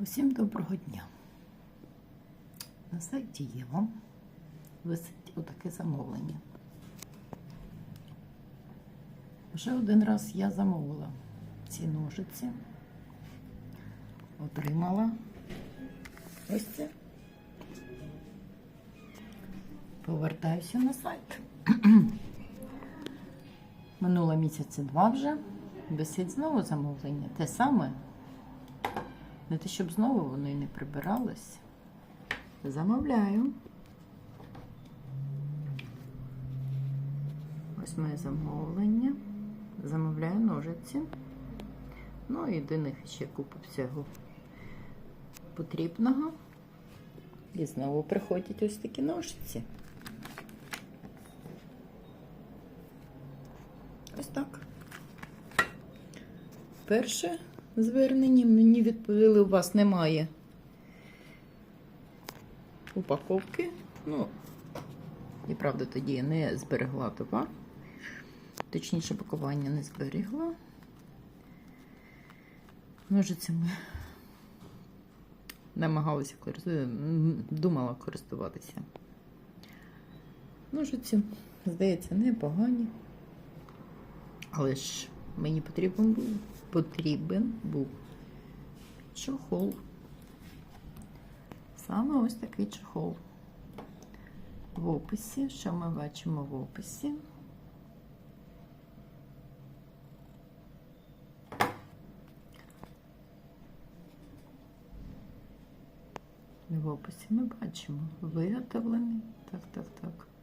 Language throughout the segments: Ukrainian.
Усім доброго дня. На сайті Єва висить отаке замовлення. Вже один раз я замовила ці ножиці, отримала ось це. Повертаюся на сайт. Минуло місяці два вже. Висить знову замовлення. Те саме. Не те, щоб знову воно і не прибиралось. Замовляю. Ось моє замовлення. Замовляю ножиці. Ну і до них ще купу всього потрібного. І знову приходять ось такі ножиці. Ось так. Перше звернення мені відповіли, у вас немає упаковки. Ну, і правда, тоді я не зберегла товар. Точніше, пакування не зберегла. Ножицями намагалася користуватися, думала користуватися. Ножиці, здається, непогані. Але ж мені потрібен був потрібен був чохол. Саме ось такий чохол. В описі, що ми бачимо в описі? В описі ми бачимо виготовлений. Так, так, так.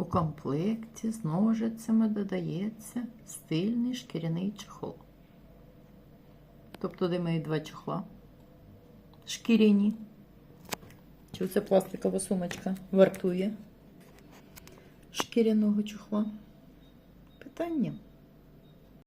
У комплекті з ножицями додається стильний шкіряний чехол. Тобто, де мої два чехла. Шкіряні. Чи це пластикова сумочка вартує шкіряного чехла? Питання.